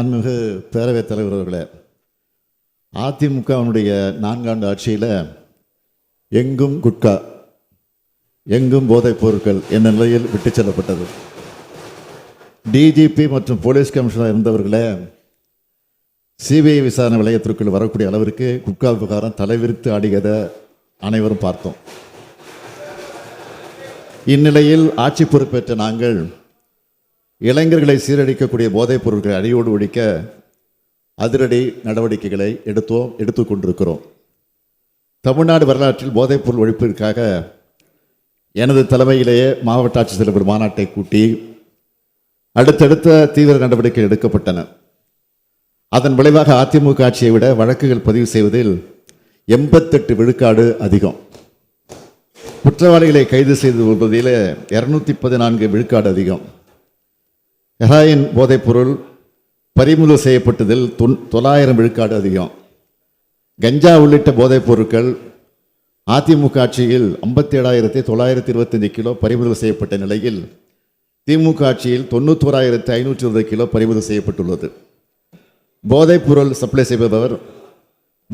அன்மிகு பேரவைத் தலைவர் அவர்களே அதிமுகவினுடைய நான்காண்டு ஆட்சியில் எங்கும் குட்கா எங்கும் போதைப் பொருட்கள் என்ற நிலையில் விட்டுச் செல்லப்பட்டது. டிஜிபி மற்றும் போலீஸ் கமிஷனர் இருந்தவர்களே சிபிஐ விசாரணை நிலையத்திற்குள் வரக்கூடிய அளவிற்கு குட்கா விவகாரம் தலைவிரித்து ஆடியதை அனைவரும் பார்த்தோம். இந்நிலையில் ஆட்சி பொறுப்பேற்ற நாங்கள் இளைஞர்களை சீரழிக்கக்கூடிய போதைப் பொருட்களை அடியோடு ஒழிக்க அதிரடி நடவடிக்கைகளை எடுத்தோம் எடுத்து கொண்டிருக்கிறோம். தமிழ்நாடு வரலாற்றில் போதைப் பொருள் ஒழிப்பிற்காக எனது தலைமையிலேயே மாவட்ட ஆட்சித்தலைவர் மாநாட்டை கூட்டி அடுத்தடுத்த தீவிர நடவடிக்கை எடுக்கப்பட்டன. அதன் விளைவாக அதிமுக ஆட்சியை விட வழக்குகள் பதிவு செய்வதில் எண்பத்தெட்டு விழுக்காடு அதிகம். குற்றவாளிகளை கைது செய்து கொள்வதில் இரநூத்தி பதினான்கு விழுக்காடு அதிகம். ஹெராயின் போதைப்பொருள் பறிமுதல் செய்யப்பட்டதில் தொன் தொள்ளாயிரம் விழுக்காடு அதிகம். கஞ்சா உள்ளிட்ட போதைப் பொருட்கள் அதிமுக ஆட்சியில் ஐம்பத்தி ஏழாயிரத்தி தொள்ளாயிரத்தி இருபத்தஞ்சு கிலோ பறிமுதல் செய்யப்பட்ட நிலையில் திமுக ஆட்சியில் தொண்ணூத்தோராயிரத்தி ஐநூற்றி இருபது கிலோ பறிமுதல் செய்யப்பட்டுள்ளது. போதைப் பொருள் சப்ளை செய்பவர்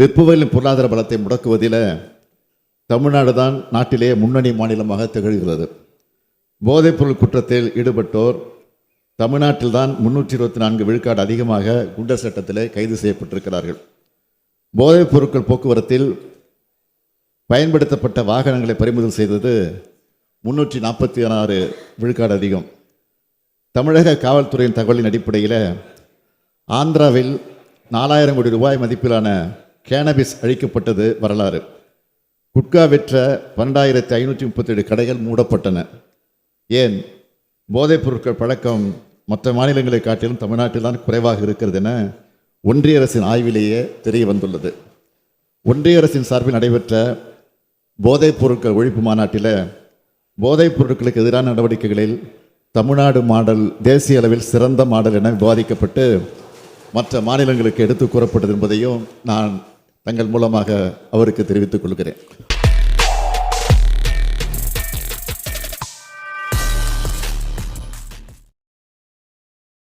விற்பவர்களின் பொருளாதார பலத்தை முடக்குவதில் தமிழ்நாடு தான் நாட்டிலே முன்னணி மாநிலமாக திகழ்கிறது. போதைப்பொருள் குற்றத்தில் ஈடுபட்டோர் தமிழ்நாட்டில்தான் முன்னூற்றி இருபத்தி நான்கு விழுக்காடு அதிகமாக குண்டர் சட்டத்தில் கைது செய்யப்பட்டிருக்கிறார்கள். போதைப் பொருட்கள் போக்குவரத்தில் பயன்படுத்தப்பட்ட வாகனங்களை பறிமுதல் செய்தது முன்னூற்றி நாற்பத்தி ஆறு விழுக்காடு அதிகம். தமிழக காவல்துறையின் தகவலின் அடிப்படையில் ஆந்திராவில் நாலாயிரம் கோடி ரூபாய் மதிப்பிலான கேனபிஸ் அழிக்கப்பட்டது வரலாறு. குட்கா விற்ற பன்னெண்டாயிரத்தி ஐநூற்றி முப்பத்தேழு கடைகள் மூடப்பட்டன. ஏன்? போதைப் பொருட்கள் பழக்கம் மற்ற மாநிலங்களை காட்டிலும் தமிழ்நாட்டில் தான் குறைவாக இருக்கிறது என ஒன்றிய அரசின் ஆய்விலேயே தெரிய வந்துள்ளது ஒன்றிய அரசின் சார்பில் நடைபெற்ற போதைப் பொருட்கள் ஒழிப்பு மாநாட்டில் போதைப் பொருட்களுக்கு எதிரான நடவடிக்கைகளில் தமிழ்நாடு மாடல் தேசிய அளவில் சிறந்த மாடல் என விவாதிக்கப்பட்டு மற்ற மாநிலங்களுக்கு எடுத்து கூறப்பட்டது என்பதையும் நான் தங்கள் மூலமாக அவருக்கு தெரிவித்துக் கொள்கிறேன்.